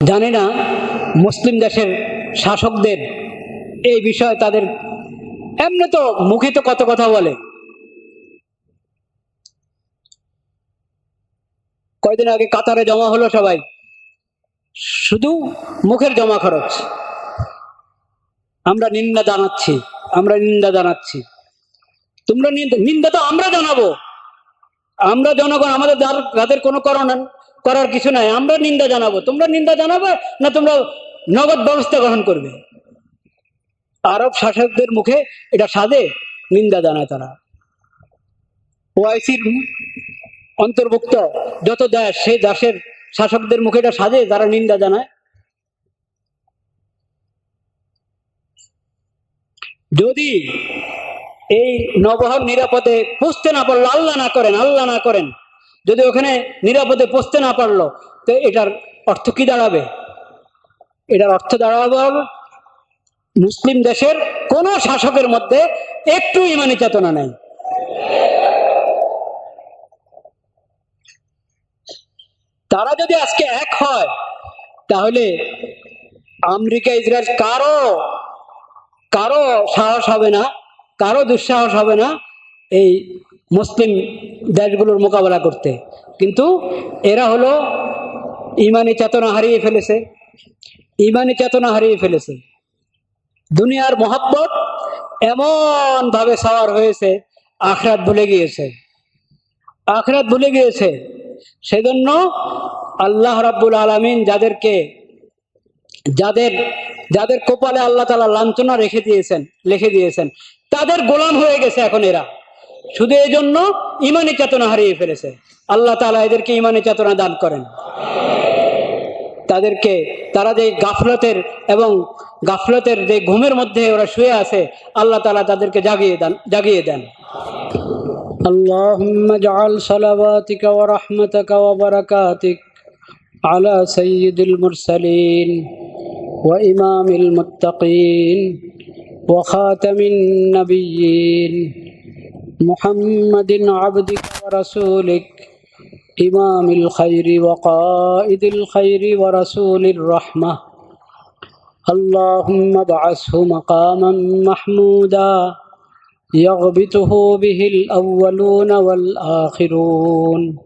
জানি না মুসলিম দেশের শাসকদের এই বিষয়ে তাদের এমনি তো মুখে তো কত কথা বলে। কয়দিন আগে কাতারে জমা হলো সবাই। শুধু মুখের জমা খরচ। আমরা নিন্দা জানাচ্ছি, আমরা নিন্দা জানাচ্ছি। তোমরা নিন্দা তো আমরা জানাব। আমরা জনগণ, আমাদের যাদের কোনো করণ করার কিছু নাই। আমরা নিন্দা জানাব। তোমরা নিন্দা জানাবে না তোমরা নগদ ব্যবস্থা গ্রহণ করবে? আরব শাসকদের মুখে এটা সাদে নিন্দা জানায় তারা। ওআইসির অন্তর্ভুক্ত যত দেশ, সেই দেশের শাসকদের মুখে এটা সাজে তারা নিন্দা জানায়। যদি এই নবহর নিরাপদে পৌঁছতে না পারল আল্লাহ না করেন, আল্লাহ না করেন যদি ওখানে নিরাপদে পৌঁছতে না পারল, তো এটার অর্থ কি দাঁড়াবে? এটার অর্থ দাঁড়াবে মুসলিম দেশের কোন শাসকের মধ্যে একটু ইমানি চেতনা নেই। তারা যদি আজকে এক হয়, তাহলে আমেরিকা, ইসরায়েল কারও কারও সাহস হবে না, কারও দুঃসাহস হবে না, এই মুসলিম দেশগুলোর মোকাবেলা করতে। কিন্তু এরা হলো ইমানি চেতনা হারিয়ে ফেলেছে। ইমানি চেতনা হারিয়ে ফেলেছে। দুনিয়ার মহাব্বত এমন ভাবে সাওয়ার হয়েছে, আখরাত ভুলে গিয়েছে। আখরাত ভুলে গিয়েছে। সেজন্য আল্লাহ রাব্বুল আলামিন যাদেরকে, যাদের যাদের কপালে আল্লাহ তালা লাঞ্ছনা রেখে দিয়েছেন লিখে দিয়েছেন, তাদের গোলাম হয়ে গেছে এখন এরা। শুধু এই জন্য ইমানি চেতনা হারিয়ে ফেলেছে আল্লাহ তালা এদেরকে ইমানি চেতনা দান করেন তাদেরকে তারা যে গাফলতের এবং গাফলতের যে ঘুমের মধ্যে ওরা শুয়ে আছে আল্লাহ তালা তাদেরকে জাগিয়ে দেন জাগিয়ে দেন اللهم اجعل صلواتك ورحمتك وبركاتك على سيد المرسلين وإمام المتقين وخاتم النبيين محمد عبدك ورسولك إمام الخير وقائد الخير ورسول الرحمة. اللهم ابعثه مقاما محمودا يغبطه به الأولون والآخرون.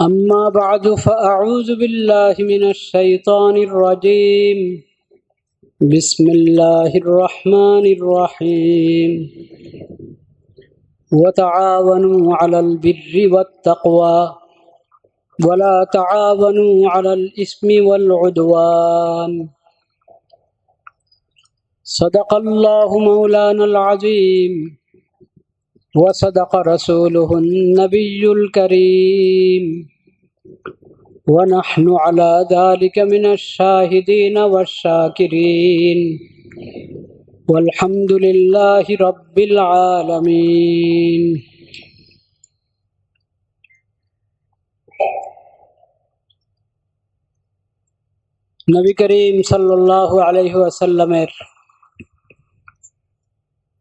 أما بعد فأعوذ بالله من الشيطان الرجيم. بسم الله الرحمن الرحيم. وتعاونوا على البر والتقوى. ولا تعاونوا على الإثم والعدوان. صدق الله مولانا العظيم. وصدق رسوله النبي الكريم. ونحن على ذلك من الشاهدين والشاكرين والحمد لله رب العالمين নবী করিম সাল্লাল্লাহু আলাইহি ওয়াসাল্লামের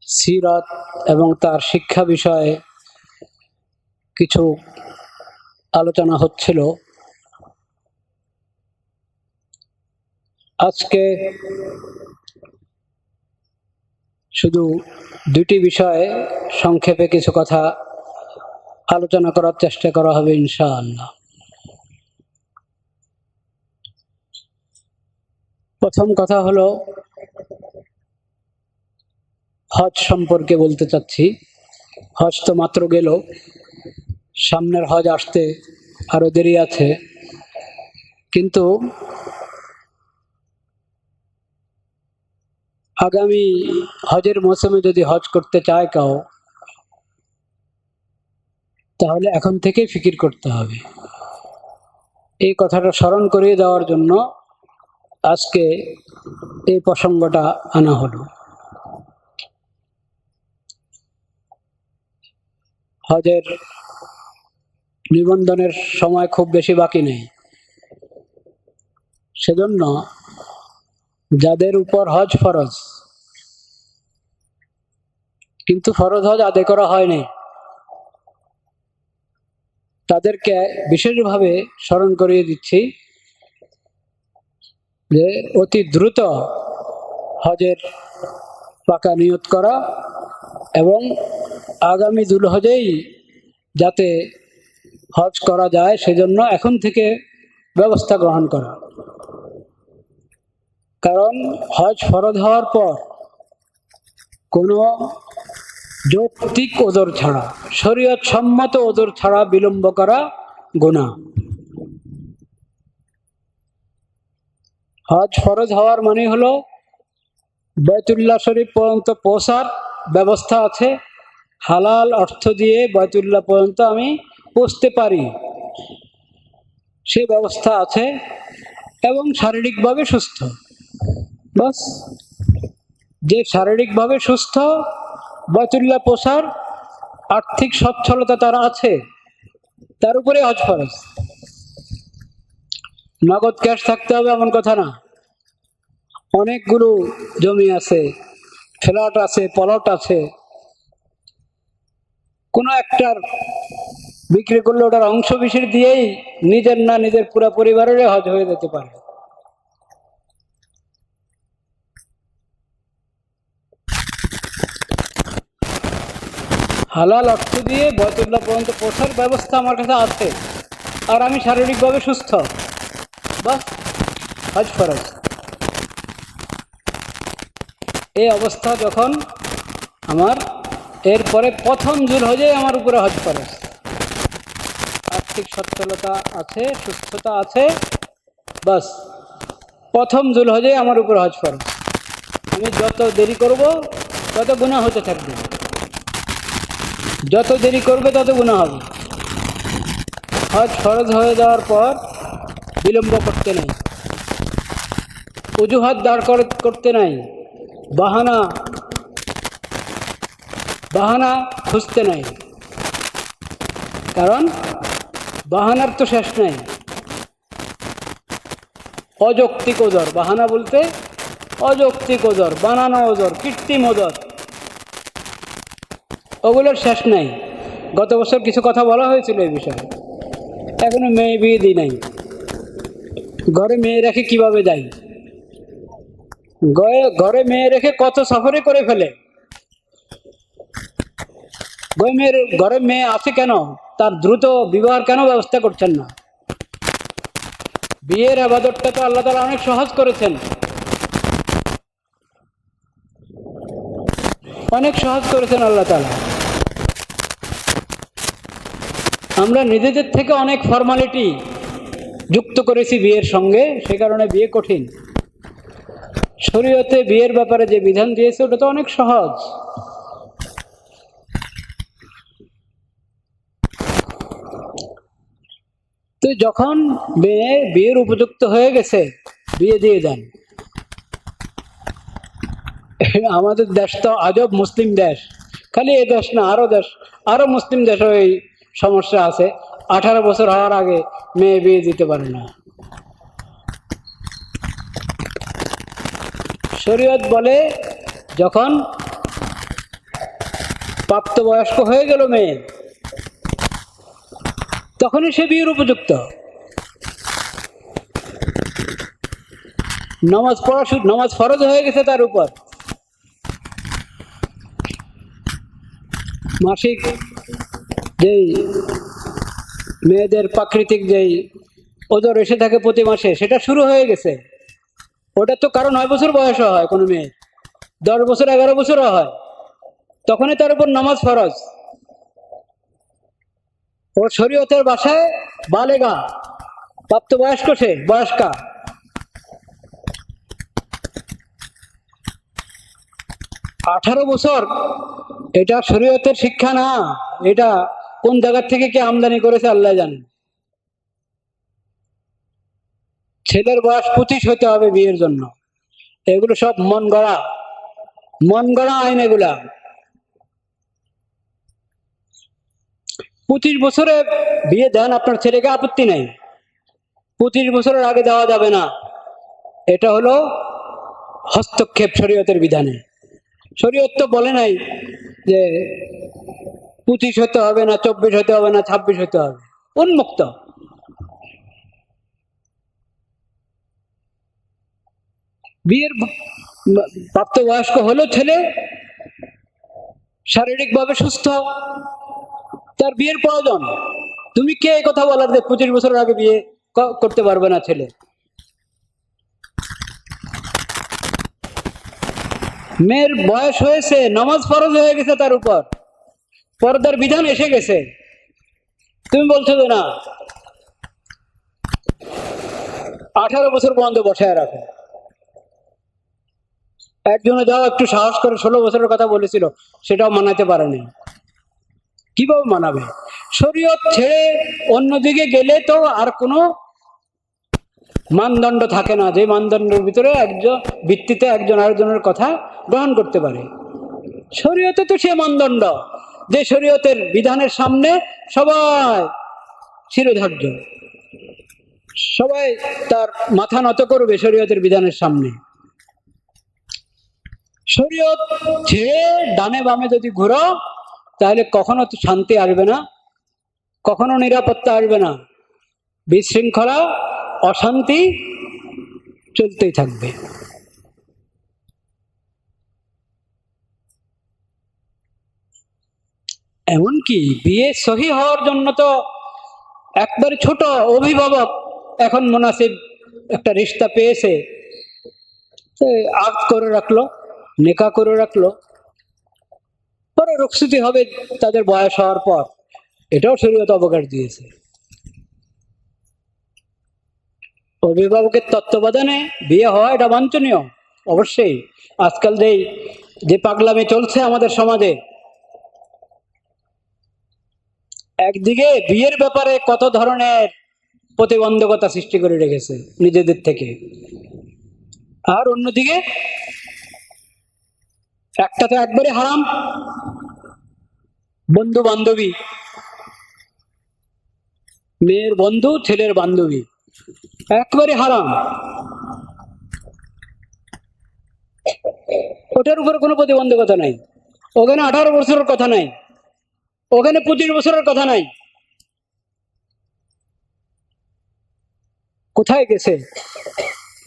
সিরাত এবং তার শিক্ষা বিষয়ে কিছু আলোচনা হচ্ছিল আজকে শুধু দুটি বিষয়ে সংক্ষেপে কিছু কথা আলোচনা করার চেষ্টা করা হবে, ইনশাআল্লাহ। প্রথম কথা হলো, হজ সম্পর্কে বলতে চাচ্ছি। হজ তো মাত্র গেল, সামনের হজ আসতে আরও দেরি আছে। কিন্তু আগামী হজের মৌসুমে যদি হজ করতে চায় কাউ, তাহলে এখন থেকেই ফিকির করতে হবে। এই কথাটা স্মরণ করিয়ে দেওয়ার জন্য আজকে এই প্রসঙ্গটা আনা হলো। হজের নিবন্ধনের সময় খুব বেশি বাকি নেই। সেজন্য যাদের উপর হজ ফরজ। কিন্তু ফরজ হজ আদায় করা হয়নি তাদেরকে বিশেষভাবে স্মরণ করিয়ে দিচ্ছি যে অতি দ্রুত হজের পাকা নিয়ত করা এবং আগামী দুল হজেই যাতে হজ করা যায় সেজন্য এখন থেকে ব্যবস্থা গ্রহণ করা। কারণ হজ ফরজ হওয়ার পর কোনো যৌক্তিক ওজোর ছাড়া শরীয়ত সম্মত ওজোর ছাড়া বিলম্ব করা গুণা হজ ফরজ হওয়ার মানে হলো বয়তুল্লাহ শরীফ পর্যন্ত পৌঁছার ব্যবস্থা আছে। হালাল অর্থ দিয়ে বয়তুল্লাহ পর্যন্ত আমি পৌঁছতে পারি। সে ব্যবস্থা আছে এবং শারীরিকভাবে সুস্থ। বাস। যে শারীরিকভাবে সুস্থ বয়তুল্লাহ পোষার আর্থিক সচ্ছলতা তার আছে, তার উপরে হজ ফরজ। নগদ ক্যাশ থাকতে হবে এমন কথা না। অনেকগুলো জমি আছে, ফ্ল্যাট আছে, প্লট আছে। কোনো একটার বিক্রি করলে ওটার অংশ বিশেষ দিয়েই নিজের না নিজের পুরো পরিবারের হজ হয়ে যেতে পারে। হালাল অর্থ দিয়ে বয়তুল্লাহ পর্যন্ত পৌঁছার ব্যবস্থা আমার কাছে আছে। আর আমি শারীরিকভাবে সুস্থ। বাস হজ ফরজ। এই অবস্থা যখন আমার, এরপরে প্রথম জুল হজে আমার উপরে হজ ফরজ আর্থিক সচ্ছলতা আছে, সুস্থতা আছে, বাস। প্রথম জুল হজে আমার উপর হজ ফরজ আমি যত দেরি করব, তত গুণা হতে থাকবে। যত দেরি করবে তত গুণা হবে। হজ ফরজ হয়ে যাওয়ার পর বিলম্ব করতে নাই। অজুহাত দাঁড় কর- করতে নাই। বাহানা বাহানা খুঁজতে নাই। কারণ বাহানার তো শেষ নাই। অযৌক্তিক ওজর। বাহানা বলতে অযৌক্তিক ওজর, বানানো ওজর, কৃত্রিম ওজর। ওগুলোর শেষ নাই। গত বছর কিছু কথা বলা হয়েছিল এই বিষয়ে। এখনও মেয়ে বিয়ে দিই নাই। ঘরে মেয়ে রেখে কীভাবে যাই? ঘরে- মেয়ে রেখে কত সফরে করে ফেলে? মেয়ের, ঘরে মেয়ে আছে কেন? তার দ্রুত বিবাহের কেন ব্যবস্থা করছেন না? বিয়ের আবাদতটা তো আল্লাহ তালা অনেক সহজ করেছেন। অনেক সহজ করেছেন আল্লাহ তালা আমরা নিজেদের থেকে অনেক ফর্মালিটি যুক্ত করেছি বিয়ের সঙ্গে, সে কারণে বিয়ে কঠিন। শরীয়তে বিয়ের ব্যাপারে যে বিধান দিয়েছে, ওটা তো অনেক সহজ। তো যখন মেয়ে বিয়ের উপযুক্ত হয়ে গেছে, বিয়ে দিয়ে দেন। আমাদের দেশ তো আজব মুসলিম দেশ। খালি এই দেশ না, আরও দেশ, আরও মুসলিম দেশ এই সমস্যা আছে। আঠারো বছর হওয়ার আগে মেয়ে বিয়ে দিতে পারে না। শরীয়ত বলে, যখন প্রাপ্তবয়স্ক হয়ে গেল মেয়ে, তখনই সে বিয়ের উপযুক্ত। নামাজ পড়া নামাজ ফরজ হয়ে গেছে তার উপর। মাসিক যেই মেয়েদের প্রাকৃতিক যেই ওজোর এসে থাকে প্রতি মাসে, সেটা শুরু হয়ে গেছে। ওটা তো কারও নয় বছর বয়স হয় কোনো মেয়ে। দশ বছর, এগারো বছরও হয়। তখনই তার উপর নামাজ ফরজ। ও শরীয়তের বাসায় বালেগা। প্রাপ্তবয়স্ক সে, বয়স্কা। আঠারো বছর, এটা শরীয়তের শিক্ষা না, এটা কোন জায়গার থেকে কে আমদানি করেছে আল্লাহ জানেন ছেলের বয়স পঁচিশ হতে হবে বিয়ের জন্য। এগুলো সব মন গড়া। মন গড়া আইন এগুলা। পঁচিশ বছরে বিয়ে দেন, আপনার ছেলেকে আপত্তি নাই। পঁচিশ বছরের আগে দেওয়া যাবে না। এটা হলো হস্তক্ষেপ শরীয়তের বিধানে। শরীয়ত তো বলে নাই যে পঁচিশ হতে হবে না, চব্বিশ হতে হবে না, ছাব্বিশ হতে হবে। উন্মুক্ত। বিয়ের প্রাপ্তবয়স্ক হলো ছেলে, শারীরিকভাবে সুস্থ। তার বিয়ের প্রয়োজন। তুমি কে কথা বলার যে পঁচিশ বছরের আগে বিয়ে করতে পারবে না ছেলে? মেয়ের বয়স হয়েছে, নামাজ ফরজ হয়ে গেছে তার উপর। পর্দার বিধান এসে গেছে। তুমি বলছো যে না। আঠারো বছর পর্যন্ত বসায় রাখো। একজনে যাও, একটু সাহস করে ষোলো বছরের কথা বলেছিল, সেটাও মানাতে পারেনি। কীভাবে মানাবে? শরীয়ত ছেড়ে অন্যদিকে গেলে তো আর কোনো মানদণ্ড থাকে না। যে মানদণ্ডের ভিতরে একজন, ভিত্তিতে একজন আরেকজনের কথা গ্রহণ করতে পারে। শরীয়তে তো সে মানদণ্ড। যে শরীয়তের বিধানের সামনে সবাই শিরোধার্য, সবাই তার মাথা নত করবে শরীয়তের বিধানের সামনে। শরীয়ত ছেড়ে ডানে বামে যদি ঘুরো তাহলে কখনো শান্তি আসবে না, কখনো নিরাপত্তা আসবে না। বিশৃঙ্খলা, অশান্তি চলতেই থাকবে। এমনকি বিয়ে সহি হওয়ার জন্য তো একবারে ছোট অভিভাবক এখন মুনাসিব একটা রিস্তা পেয়েছে। আগ করে রাখল, নেকা করে রাখল। পরে রক্ষিতি হবে তাদের বয়স হওয়ার পর। এটাও শরীয়ত অবকাশ দিয়েছে। অভিভাবকের তত্ত্বাবধানে বিয়ে হওয়া এটা বাঞ্ছনীয়। অবশ্যই আজকাল যেই যে পাগলামি চলছে আমাদের সমাজে একদিকে বিয়ের ব্যাপারে কত ধরনের প্রতিবন্ধকতা সৃষ্টি করে রেখেছে নিজেদের থেকে। আর অন্যদিকে একটা তো একবারে হারাম। বন্ধু বান্ধবী। মেয়ের বন্ধু, ছেলের বান্ধবী। একবারে হারাম। ওটার উপরে কোনো প্রতিবন্ধকতা নাই। ওখানে আঠারো বছরের কথা নাই। ওখানে পঁচিশ বছরের কথা নাই। কোথায় গেছে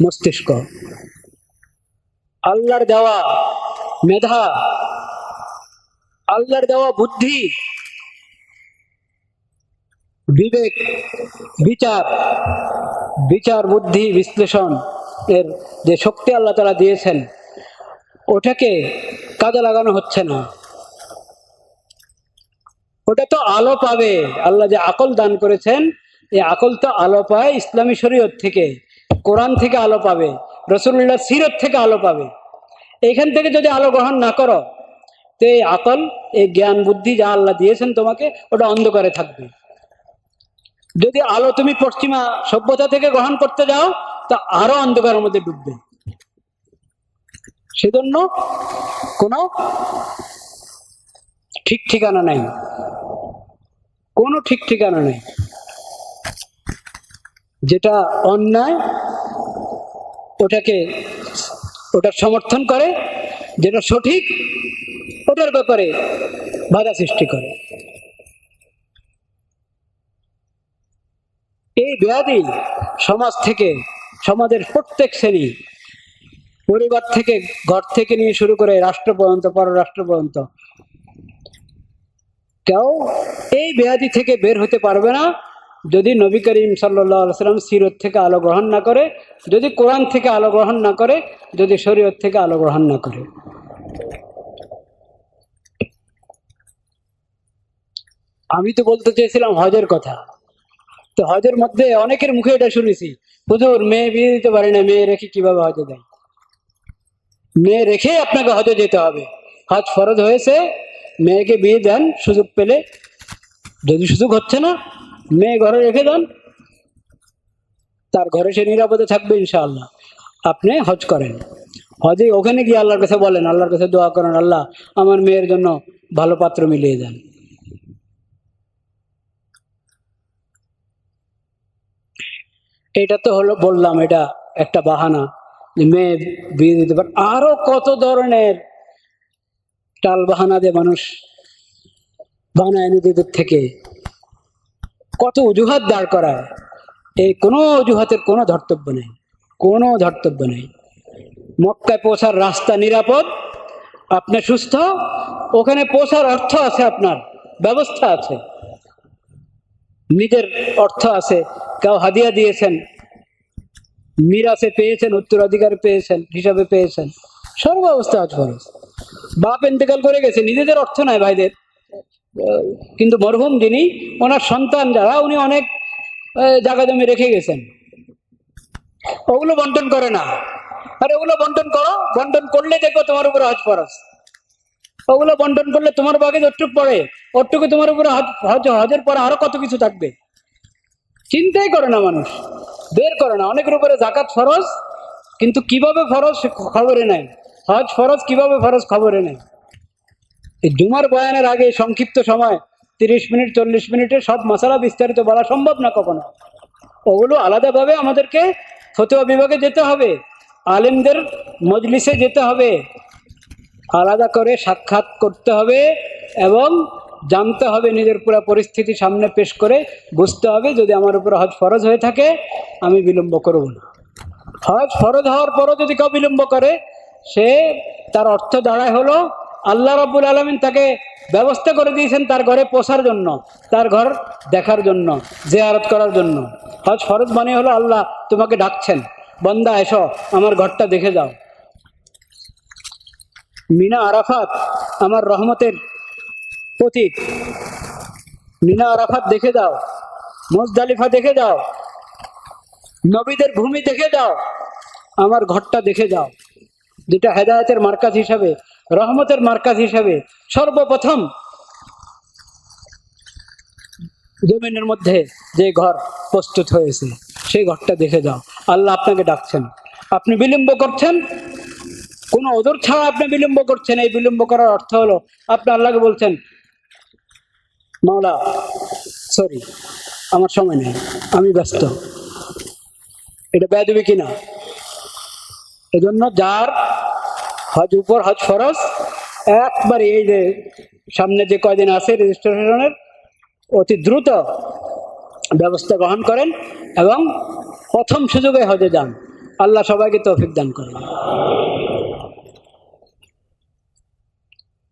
মস্তিষ্ক? আল্লাহর দেওয়া মেধা, আল্লাহর দেওয়া বুদ্ধি, বিবেক, বিচার বিচার, বুদ্ধি, বিশ্লেষণ এর যে শক্তি আল্লাহ তারা দিয়েছেন, ওটাকে কাজে লাগানো হচ্ছে না। ওটা তো আলো পাবে। আল্লাহ যে আকল দান করেছেন, এই আকল তো আলো পায় ইসলামী শরীয়ত থেকে, কোরআন থেকে আলো পাবে রসুল্লাহ সিরত থেকে আলো পাবে। এইখান থেকে যদি আলো গ্রহণ না করো, তো এই আকল, এই জ্ঞান, বুদ্ধি যা আল্লাহ দিয়েছেন তোমাকে, ওটা অন্ধকারে থাকবে। যদি আলো তুমি পশ্চিমা সভ্যতা থেকে গ্রহণ করতে যাও, তা আরও অন্ধকারের মধ্যে ডুববে। সেজন্য কোনো ঠিক ঠিকানা নাই। ঠিক ঠিকানা নেই। যেটা অন্যায়, ওটাকে, ওটার সমর্থন করে, যেটা সঠিক, ওটার ব্যাপারে বাধা সৃষ্টি করে। এই ব্যাধি সমাজ থেকে, সমাজের প্রত্যেক শ্রেণি, পরিবার থেকে, ঘর থেকে নিয়ে শুরু করে রাষ্ট্র পর্যন্ত, পররাষ্ট্র পর্যন্ত কেউ এই ব্যাধি থেকে বের হতে পারবে না। যদি নবী করিম সাল্লাম সিরত থেকে আলো গ্রহণ না করে, যদি কোরআন থেকে আলো গ্রহণ না করে, যদি শরীয়ত থেকে আলো গ্রহণ না করে। আমি তো বলতে চেয়েছিলাম হজের কথা। তো হজের মধ্যে অনেকের মুখে এটা শুনেছি। হুজুর, মেয়ে বিয়ে দিতে পারে না, মেয়ে রেখে কীভাবে হজে দেয় মেয়ে রেখে আপনাকে হজে যেতে হবে। হজ ফরজ হয়েছে মেয়েকে বিয়ে দেন, সুযোগ পেলে। যদি সুযোগ হচ্ছে না, মেয়ে ঘরে রেখে দেন। তার ঘরে সে নিরাপদে থাকবে ইনশাআল্লাহ। আপনি হজ করেন। হজে ওখানে গিয়ে আল্লাহর কাছে বলেন, আল্লাহর কাছে দোয়া করেন, আল্লাহ আমার মেয়ের জন্য ভালো পাত্র মিলিয়ে দেন। এটা তো হলো বললাম, এটা একটা বাহানা মেয়ে বিয়ে দিতে পারে। আরও কত ধরনের টাল বাহানা দিয়ে মানুষ বানায় নিজেদের থেকে। কত অজুহাত দাঁড় করায়। এই কোনো অজুহাতের কোনো ধর্তব্য নেই। কোনো ধর্তব্য নেই। মক্কায় পৌঁছার রাস্তা নিরাপদ, আপনি সুস্থ, ওখানে পৌঁছার অর্থ আছে আপনার, ব্যবস্থা আছে। নিজের অর্থ আছে, কেউ হাদিয়া দিয়েছেন, মিরাসে পেয়েছেন, উত্তরাধিকার পেয়েছেন, হিসাবে পেয়েছেন, সর্ব অবস্থা খরচ বাপ ইন্তেকাল করে গেছে, নিজেদের অর্থ নাই ভাইদের। কিন্তু মরহুম যিনি, ওনার সন্তান যারা, উনি অনেক জায়গা জমি রেখে গেছেন। ওগুলো বন্টন করে না। আরে ওগুলো বন্টন করো, বন্টন করলে দেখো তোমার উপরে হজ ফরজ। ওগুলো বন্টন করলে তোমার বাগে যতটুক পড়ে, ওটুকু তোমার উপরে হজ হজ, হজের পরে আরও কত কিছু থাকবে। চিন্তাই করে না মানুষ। বের করে না। অনেকের উপরে জাকাত ফরজ, কিন্তু কীভাবে ফরজ খবরে নাই। হজ ফরজ কীভাবে ফরজ খবরে নেই? এই জুমার বয়ানের আগে সংক্ষিপ্ত সময়, তিরিশ মিনিট, চল্লিশ মিনিটে সব মশালা বিস্তারিত বলা সম্ভব না কখনো? ওগুলো আলাদাভাবে আমাদেরকে ফতোয়া বিভাগে যেতে হবে, আলেমদের মজলিসে যেতে হবে। আলাদা করে সাক্ষাৎ করতে হবে এবং জানতে হবে, নিজের পুরো পরিস্থিতি সামনে পেশ করে বুঝতে হবে, যদি আমার উপর হজ ফরজ হয়ে থাকে, আমি বিলম্ব করব না। হজ ফরজ হওয়ার পরও যদি কেউ বিলম্ব করে সে তার অর্থ দাঁড়ায় হলো, আল্লাহ রাব্বুল আলমিন তাকে ব্যবস্থা করে দিয়েছেন তার ঘরে পোষার জন্য, তার ঘর দেখার জন্য, জেয়ারত করার জন্য। হজ ফরজ মানে হলো আল্লাহ তোমাকে ডাকছেন, বন্দা এসো, আমার ঘরটা দেখে যাও। মিনা আরাফাত আমার রহমতের প্রতীক। মিনা আরাফাত দেখে দাও মোজদালিফা দেখে দাও নবীদের ভূমি দেখে দাও আমার ঘরটা দেখে যাও। যেটা হেদায়তের মার্কাজ হিসাবে, রহমতের মার্কাজ হিসাবে সর্বপ্রথম জমিনের মধ্যে যে ঘর প্রস্তুত হয়েছে, সেই ঘরটা দেখে যাও। আল্লাহ আপনাকে ডাকছেন। আপনি বিলম্ব করছেন? কোনো ওদর ছাড়া আপনি বিলম্ব করছেন। এই বিলম্ব করার অর্থ হলো, আপনি আল্লাহকে বলছেন, মাওলা সরি আমার সময় নেই, আমি ব্যস্ত। এটা ব্যয় দেবে কিনা? এজন্য যার হজ উপর, হজ ফরজ। একবারে এই যে সামনে যে কয়দিন আছে রেজিস্ট্রেশনের অতি দ্রুত ব্যবস্থা গ্রহণ করেন এবং প্রথম সুযোগে হজে যান। আল্লাহ সবাইকে তৌফিক দান করেন।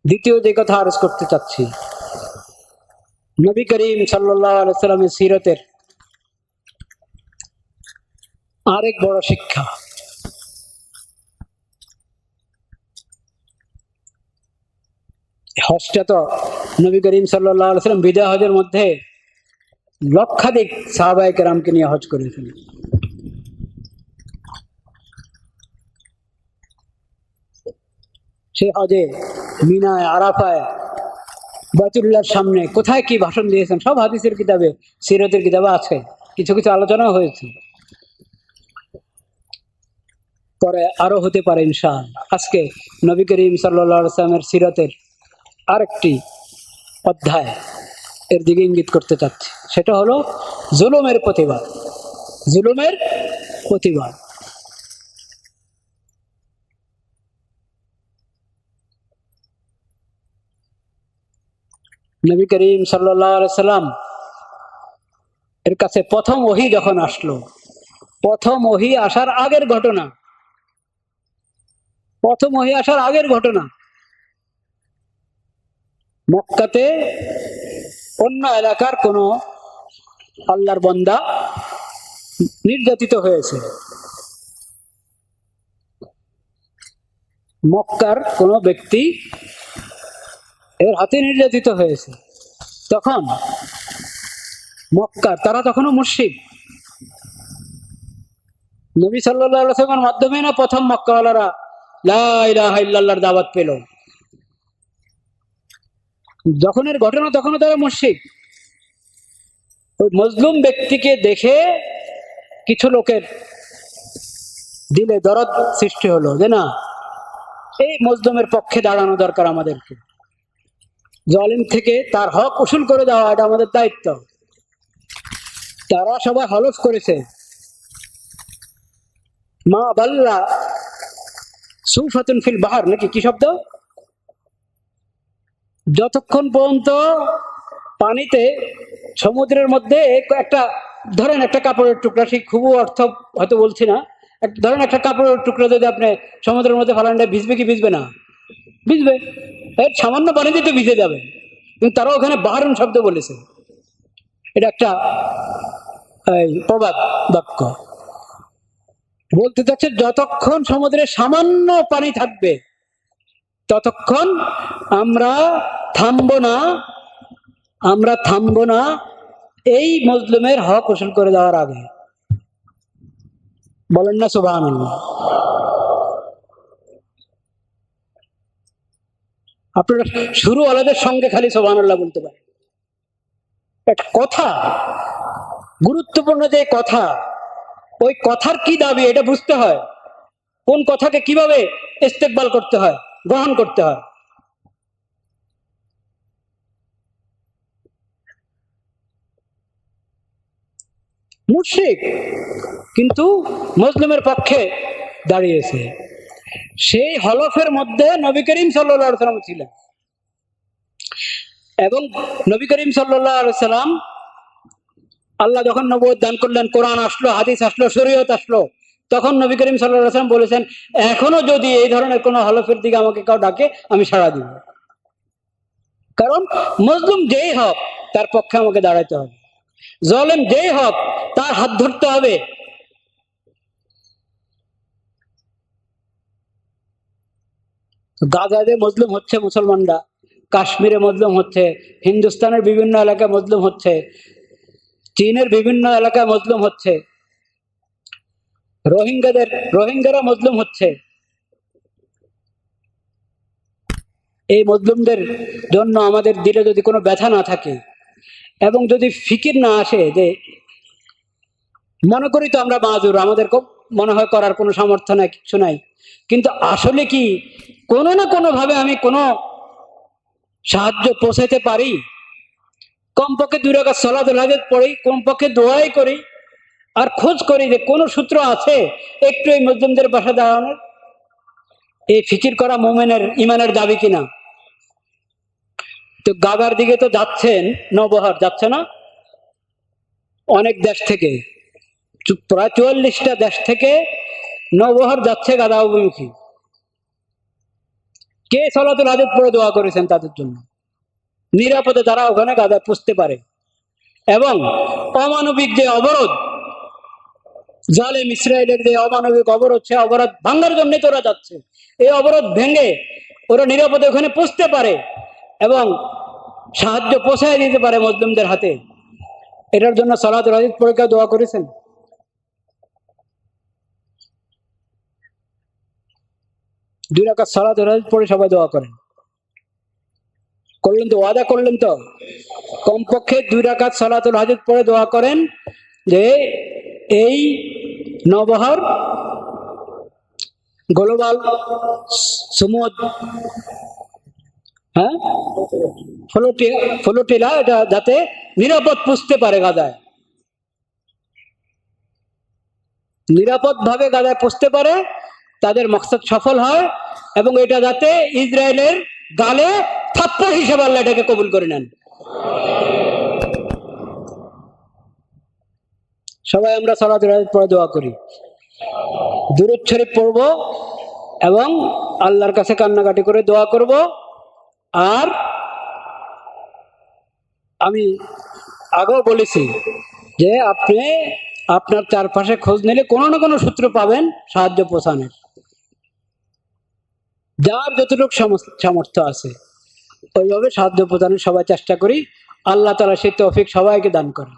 দ্বিতীয় যে কথা আরজ করতে চাচ্ছি, নবী করিম আলাইসাল্লামের সিরতের আরেক বড় শিক্ষা। হজটা নবী করিম আলাইসাল্লাম বিদায় হজের মধ্যে লক্ষাধিক সাহাবাহিক রামকে নিয়ে হজ করেছিলেন সে হজে মিনায়, আরাফায় বাতুল্লার সামনে কোথায় কি ভাষণ দিয়েছেন? সব হাদিসের কিতাবে, সিরতের কিতাবে আছে। কিছু কিছু আলোচনা হয়েছে। পরে আরও হতে পারে ইনশাল আজকে নবী করিম সাল্লামের সিরতের আরেকটি অধ্যায় এর দিকে ইঙ্গিত করতে চাচ্ছি। সেটা হলো জুলুমের প্রতিবাদ। জুলুমের প্রতিবাদ। নবী করিম সাল্লাম এর কাছে প্রথম ওহি যখন আসলো, প্রথম ওহি আসার আগের ঘটনা, প্রথম ওহি আসার আগের ঘটনা মক্কাতে অন্য এলাকার কোন আল্লাহর বন্দা নির্যাতিত হয়েছে। মক্কার কোনো ব্যক্তি এর হাতে নির্যাতিত হয়েছে। তখন মক্কার, তারা তখনও মুর্শিদ নবী সাল্লামের মাধ্যমে না প্রথম মক্কাওয়ালারা লাইলাহার দাওয়াত পেল। যখন এর ঘটনা তখনও তারা মুর্শিদ ওই মজলুম ব্যক্তিকে দেখে কিছু লোকের দিলে দরদ সৃষ্টি হলো যে না, এই মজলুমের পক্ষে দাঁড়ানো দরকার আমাদেরকে। জলিম থেকে তার হক উসুল করে দেওয়া, এটা আমাদের দায়িত্ব। তারা সবাই হলফ করেছে। মা বাল্লা সুফাতুন ফিল বাহার, নাকি কি শব্দ? যতক্ষণ পর্যন্ত পানিতে সমুদ্রের মধ্যে একটা, ধরেন একটা কাপড়ের টুকরা, সেই খুব অর্থ হয়তো বলছি না ধরেন একটা কাপড়ের টুকরা যদি আপনি সমুদ্রের মধ্যে ফেলান এটা ভিজবে কি ভিজবে না? ভিজবে। সামান্য পানিতে তো ভিজে যাবে। কিন্তু তারা ওখানে বাহারুন শব্দ বলেছে। এটা একটা প্রবাদ বাক্য। বলতে চাচ্ছে, যতক্ষণ সমুদ্রে সামান্য পানি থাকবে ততক্ষণ আমরা থামবো না, আমরা থামবো না এই মজলুমের হক উসুল করে দেওয়ার আগে। বলেন না সুবাহ আপনারা শুরু আলাদের সঙ্গে খালি সোবাহ বলতে পারেন। একটা কথা, গুরুত্বপূর্ণ যে কথা, ওই কথার কি দাবি, এটা বুঝতে হয়। কোন কথাকে কীভাবে ইস্তেকবাল করতে হয়? গ্রহণ করতে হয়। মুর্শিক কিন্তু মুসলিমের পক্ষে দাঁড়িয়েছে। সেই হলফের মধ্যে নবী করিম সাল্লাম ছিলেন। এবং নবী করিম সাল্লাম আল্লাহ যখন নবুয়ত দান করলেন, কোরআন আসলো, হাদিস আসলো, শরীয়ত আসলো তখন নবী করিম সাল্লাহ সাল্লাম বলেছেন, এখনও যদি এই ধরনের কোনো হলফের দিকে আমাকে কেউ ডাকে, আমি সাড়া দিব। কারণ মজলুম যেই হোক, তার পক্ষে আমাকে দাঁড়াতে হবে। জলেম যেই হোক, তার হাত ধরতে হবে। গাজাতে মজলুম হচ্ছে মুসলমানরা, কাশ্মীরে মজলুম হচ্ছে, হিন্দুস্তানের বিভিন্ন এলাকায় মজলুম হচ্ছে, চীনের বিভিন্ন এলাকায় মজলুম হচ্ছে। রোহিঙ্গাদের, রোহিঙ্গারা মজলুম হচ্ছে। এই মজলুমদের জন্য আমাদের দিলে যদি কোনো ব্যথা না থাকে এবং যদি ফিকির না আসে যে মনে করি তো আমরা মাজুর আমাদের মনে হয় করার কোনো সামর্থ্য নাই, কিছু নাই। কিন্তু আসলে কি কোনো না কোনো ভাবে আমি কোনো সাহায্য পৌঁছাইতে পারি? কমপক্ষে দুই সলাদুল হাজত পড়ি, কমপক্ষে দোয়াই করি আর খোঁজ করি যে কোনো সূত্র আছে একটু এই মজলুমদের পাশে দাঁড়ানোর। এই ফিকির করা মোমেনের, ইমানের দাবি কিনা? তো গাগার দিকে তো যাচ্ছেন, নবহার যাচ্ছে না? অনেক দেশ থেকে প্রায় চুয়াল্লিশটা দেশ থেকে নবহার যাচ্ছে গাদা অভিমুখী। কে সলাতুল হাজত পড়ে দোয়া করেছেন তাদের জন্য? নিরাপদে তারা ওখানে গাদা পুষতে পারে। এবং অমানবিক যে অবরোধ জালেম ইসরায়েলের যে অমানবিক অবরোধ, সে অবরোধ ভাঙ্গার জন্য তোরা যাচ্ছে। এই অবরোধ ভেঙে ওরা নিরাপদে ওখানে পুষতে পারে এবং সাহায্য পৌঁছায় দিতে পারে মুসলিমদের হাতে। এটার জন্য সালাদ রাজিদ পরীক্ষা দোয়া করেছেন। দুই রাকাত সালাদ রাজিদ পড়ে সবাই দোয়া করেন। করলেন তো, ওয়াদা করলেন তো? কমপক্ষে দুই রাকাত সালাতুল হাজিদ পড়ে দোয়া করেন যে এই নবহার গ্লোবাল সমুদ। হ্যাঁ? ফ্লোটি, ফ্লোটিলা এটা যাতে নিরাপদ পুষতে পারে গাদায়। নিরাপদ ভাবে গাদায় পুষতে পারে, তাদের মকসদ সফল হয় এবং এটা যাতে ইসরায়েলের গালে থাপ্পড় হিসেবে আল্লাহ এটাকে কবুল করে নেন। সবাই আমরা সালাত পরে দোয়া করি। দূরত শরীফ পড়ব এবং আল্লাহর কাছে কান্নাকাটি করে দোয়া করব। আর আমি আগেও বলেছি যে আপনি আপনার চারপাশে খোঁজ নিলে কোনো না কোনো সূত্র পাবেন সাহায্য পৌঁছানোর। যার যতটুকু সামর্থ্য আছে, ওইভাবে সাহায্য প্রদানের সবাই চেষ্টা করি। আল্লাহ তালা সেই তৌফিক সবাইকে দান করেন।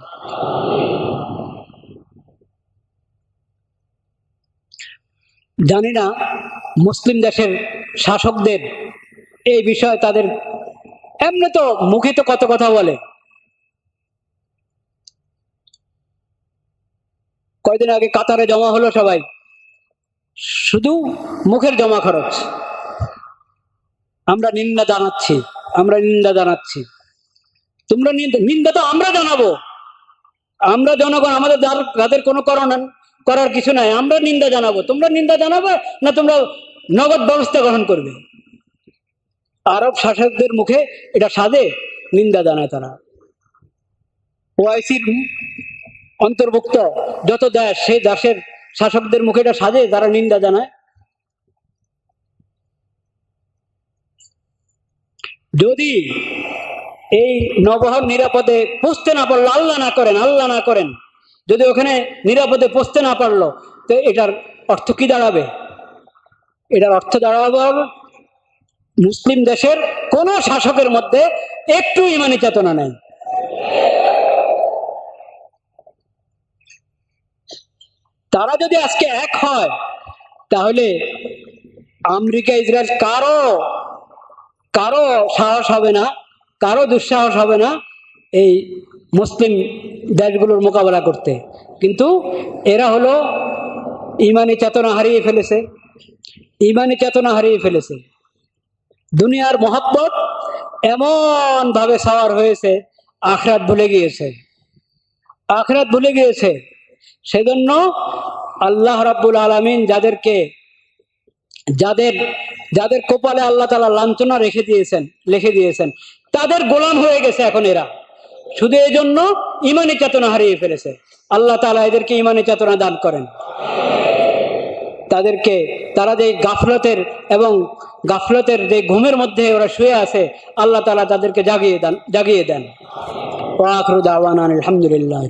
জানি না মুসলিম দেশের শাসকদের এই বিষয়ে তাদের এমনি তো মুখে তো কত কথা বলে। কয়দিন আগে কাতারে জমা হলো সবাই। শুধু মুখের জমা খরচ। আমরা নিন্দা জানাচ্ছি, আমরা নিন্দা জানাচ্ছি। তোমরা নিন্দা নিন্দা তো আমরা জানাব। আমরা জনগণ, আমাদের যাদের কোনো করণ করার কিছু নাই। আমরা নিন্দা জানাব। তোমরা নিন্দা জানাবে না তোমরা নগদ ব্যবস্থা গ্রহণ করবে? আরব শাসকদের মুখে এটা সাজে নিন্দা জানায় তারা। ওআইসির অন্তর্ভুক্ত যত দেশ, সেই দেশের শাসকদের মুখে এটা সাজে তারা নিন্দা জানায়। যদি এই নবহর নিরাপদে পৌঁছতে না পারল আল্লাহ না করেন, আল্লাহ না করেন যদি ওখানে নিরাপদে পৌঁছতে না পারল, তো এটার অর্থ কি দাঁড়াবে? এটার অর্থ দাঁড়াবে হবে মুসলিম দেশের কোন শাসকের মধ্যে একটু ইমানি চেতনা নেই। তারা যদি আজকে এক হয়, তাহলে আমেরিকা, ইসরায়েল কারও কারও সাহস হবে না, কারও দুঃসাহস হবে না, এই মুসলিম দেশগুলোর মোকাবেলা করতে। কিন্তু এরা হলো ইমানি চেতনা হারিয়ে ফেলেছে। ইমানি চেতনা হারিয়ে ফেলেছে। দুনিয়ার মহাব্বত এমন ভাবে সাওয়ার হয়েছে, আখরাত ভুলে গিয়েছে। আখরাত ভুলে গিয়েছে। সেজন্য আল্লাহ রাব্বুল আলামিন যাদেরকে, যাদের যাদের কপালে আল্লাহ তালা লাঞ্ছনা রেখে দিয়েছেন লিখে দিয়েছেন, তাদের গোলাম হয়ে গেছে এখন এরা। শুধু এই জন্য ইমানে চেতনা হারিয়ে ফেলেছে। আল্লাহ তালা এদেরকে ইমানে চেতনা দান করেন। তাদেরকে, তারা যে গাফলতের এবং গাফলতের যে ঘুমের মধ্যে ওরা শুয়ে আছে, আল্লাহ তালা তাদেরকে জাগিয়ে দেন জাগিয়ে দেন। আলহামদুলিল্লাহ